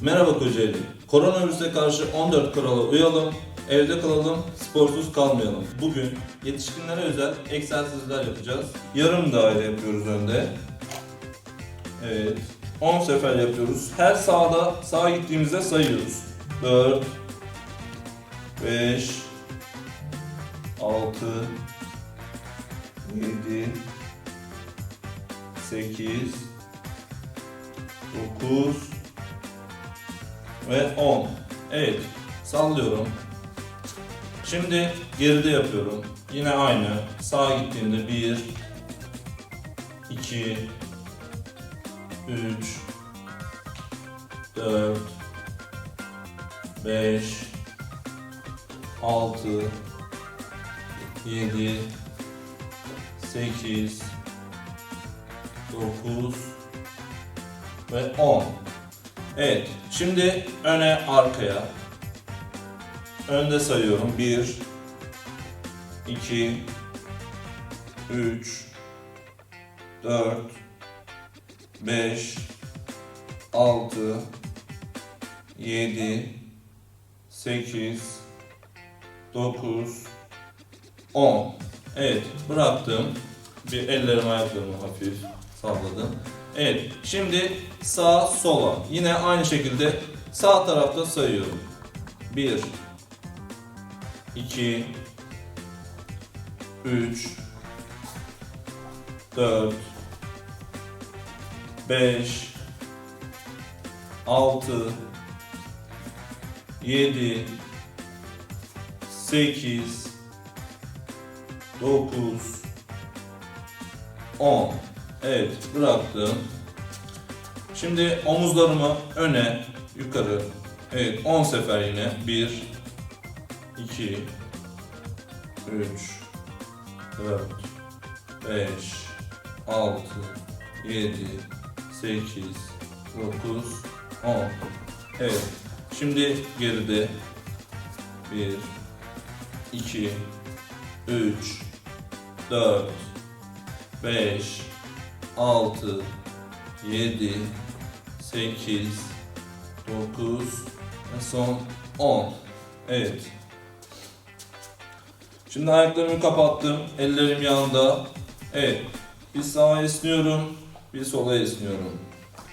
Merhaba Kocaeli. Koronavirüse karşı 14 kurala uyalım, evde kalalım, sporsuz kalmayalım. Bugün yetişkinlere özel egzersizler yapacağız. Yarım daire yapıyoruz önde. Evet. 10 sefer yapıyoruz. Her sağda sağa gittiğimizde sayıyoruz. 4 5 6 7 8 9 ve 10. Evet, sallıyorum. Şimdi geride yapıyorum. Yine aynı. Sağa gittiğimde 1 2 3 4 5 6 7 8 9 ve 10. Evet, şimdi öne arkaya. Önde sayıyorum. 1 2 3 4 5 6 7 8 9 10 Evet, bıraktım. Bir ellerimi ayaklarımı hafif salladım. Evet, şimdi sağ sola. Yine aynı şekilde sağ tarafta sayıyorum. 1 2 3 4 5 6 7 8 9 10 Evet bıraktım. Şimdi omuzlarımı öne, yukarı. Evet 10 sefer yine. 1 2 3 4 5 6 7 8 9 10 Evet. Şimdi geride 1 2 3 4 5 6 7 8 9 ve son 10 Evet. Şimdi ayaklarımı kapattım. Ellerim yanında Evet. Bir sağa esniyorum bir sola esniyorum.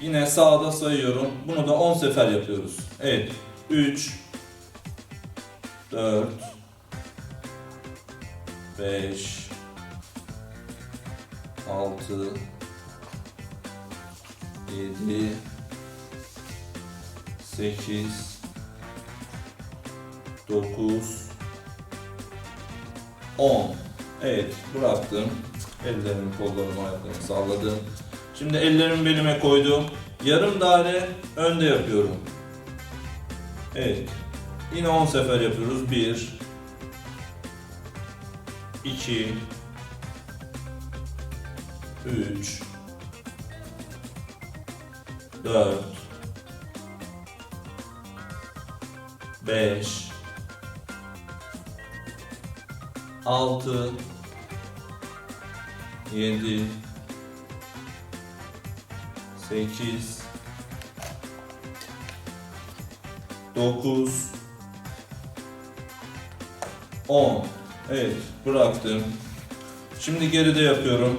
Yine sağda sayıyorum. Bunu da 10 sefer yapıyoruz. Evet. 3 4 5 6 7 8 9 10 Evet bıraktım. Ellerimi, kollarımı, ayaklarımı salladım. Şimdi ellerimi belime koydum. Yarım daire önde yapıyorum. Evet. Yine 10 sefer yapıyoruz. 1 2 3 4 5 6 7 8 9 10 Evet bıraktım. Şimdi geride yapıyorum.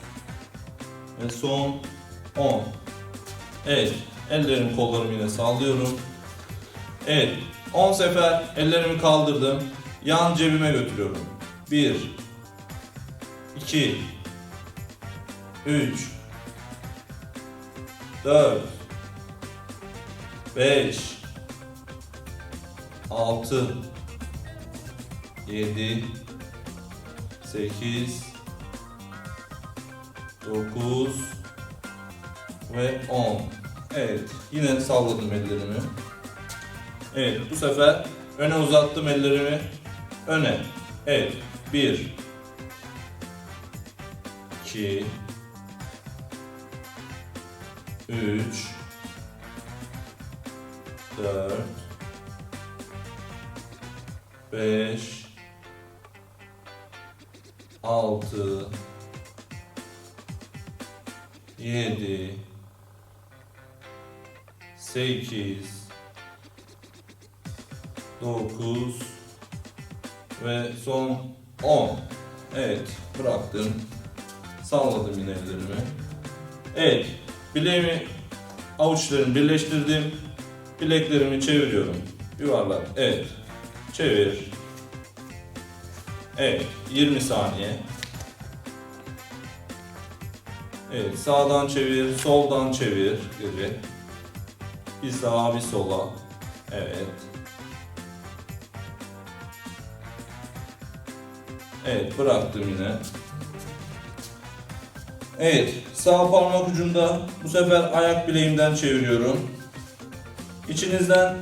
ve son 10 Evet ellerim kollarımı yine sallıyorum. Evet 10 sefer ellerimi kaldırdım. Yan cebime götürüyorum. 1 2 3 4 5 6 7 8 9 ve 10. Evet, yine salladım ellerimi. Evet, bu sefer öne uzattım ellerimi. Öne. Evet, 1 2 3 4 5 6 7 8 9 ve son 10 Evet bıraktım. Salladım yine ellerimi. Evet bileğimi avuçlarımı birleştirdim. Bileklerimi çeviriyorum. Yuvarlak. Evet çevir. Evet 20 saniye Evet, sağdan çevir, soldan çevir gibi. Bir sağa, bir sola. Evet. Evet, bıraktım yine. Evet, sağ parmak ucunda bu sefer ayak bileğimden çeviriyorum. İçinizden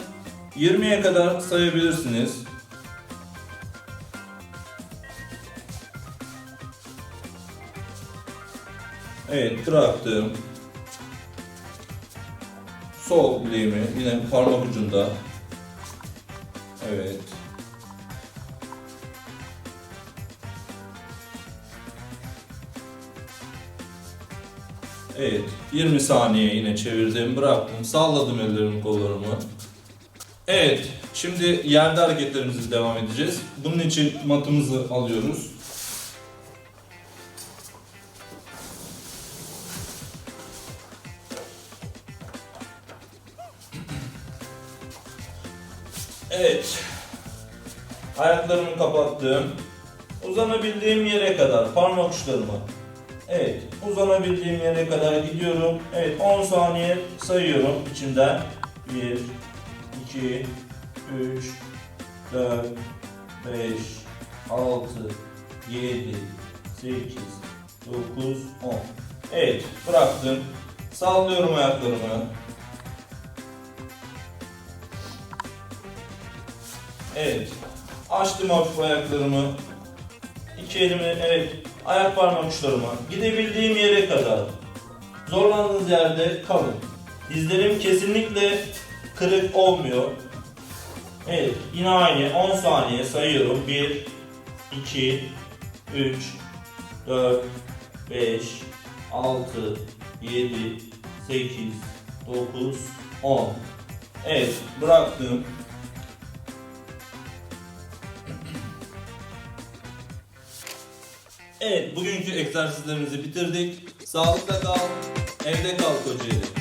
20'ye kadar sayabilirsiniz. Evet bıraktım. Sol bileğimi yine parmak ucunda. Evet. Evet 20 saniye yine çevirdim bıraktım salladım ellerimi kollarımı. Evet şimdi yerde hareketlerimizi devam edeceğiz. Bunun için matımızı alıyoruz. Evet. Ayaklarımı kapattım. Uzanabildiğim yere kadar parmak uçlarımı. Evet, uzanabildiğim yere kadar gidiyorum. Evet, 10 saniye sayıyorum içimden. 1 2 3 4 5 6 7 8 9 10 Evet, bıraktım. Sallıyorum ayaklarımı. Evet. Açtım hafif ayaklarımı. İki elimi evet ayak parmak uçlarıma gidebildiğim yere kadar zorlandığınız yerde kalın. Dizlerim kesinlikle kırık olmuyor. Evet yine aynı 10 saniye sayıyorum. 1 2 3 4 5 6 7 8 9 10 Evet bıraktım. Evet, bugünkü egzersizlerimizi bitirdik. Sağlıkla kal, evde kal Kocaeli.